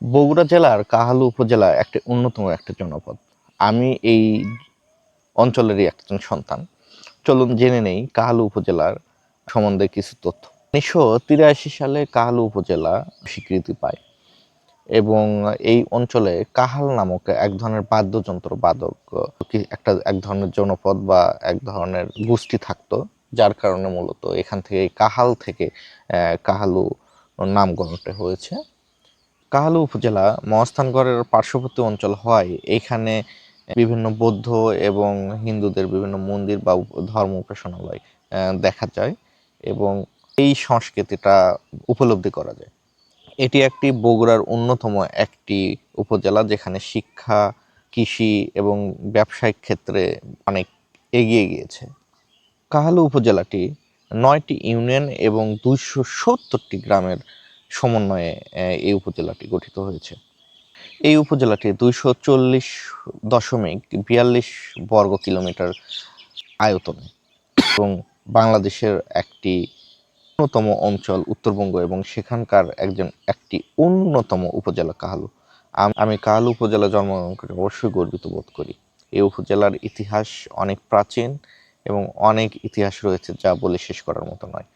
বগুড়া জেলার কাহালু উপজেলা একটি অন্যতম একটা জনপদ। আমি এই অঞ্চলেরই একজন সন্তান। চলুন জেনে নেই কাহালু উপজেলার সম্বন্ধে কিছু তথ্য। উনিশশো তিরাশি সালে কাহালু উপজেলা স্বীকৃতি পায় এবং এই অঞ্চলে কাহাল নামক এক ধরনের বাদ্যযন্ত্র বাদক একটা এক ধরনের জনপদ বা এক ধরনের গোষ্ঠী থাকতো, যার কারণে মূলত এখান থেকে কাহাল থেকে কাহালু নামকরণটা হয়েছে। কাহালু উপজেলা মহাস্থানগড়ের পার্শ্ববর্তী অঞ্চল হওয়ায় এখানে বিভিন্ন বৌদ্ধ এবং হিন্দুদের বিভিন্ন মন্দির বা ধর্ম উপাসনালয় দেখা যায় এবং এই সংস্কৃতিটা উপলব্ধি করা যায়। এটি একটি বগুড়ার অন্যতম একটি উপজেলা যেখানে শিক্ষা, কৃষি এবং ব্যবসায়িক ক্ষেত্রে অনেক এগিয়ে গিয়েছে। কাহালু উপজেলাটি নয়টি ইউনিয়ন এবং দুইশো সত্তরটি গ্রামের সমন্বয়ে এই উপজেলাটি গঠিত হয়েছে। এই উপজেলাটি দুইশো চল্লিশ দশমিক বিয়াল্লিশ বর্গ কিলোমিটার আয়তনে এবং বাংলাদেশের একটি অন্যতম অঞ্চল উত্তরবঙ্গ এবং সেখানকার একজন, একটি অন্যতম উপজেলা কাহালু আমি কাহালু উপজেলা জন্মগ্রহণ করে, অবশ্যই গর্বিত বোধ করি। এই উপজেলার ইতিহাস অনেক প্রাচীন এবং অনেক ইতিহাস রয়েছে যা বলে শেষ করার মতো নয়।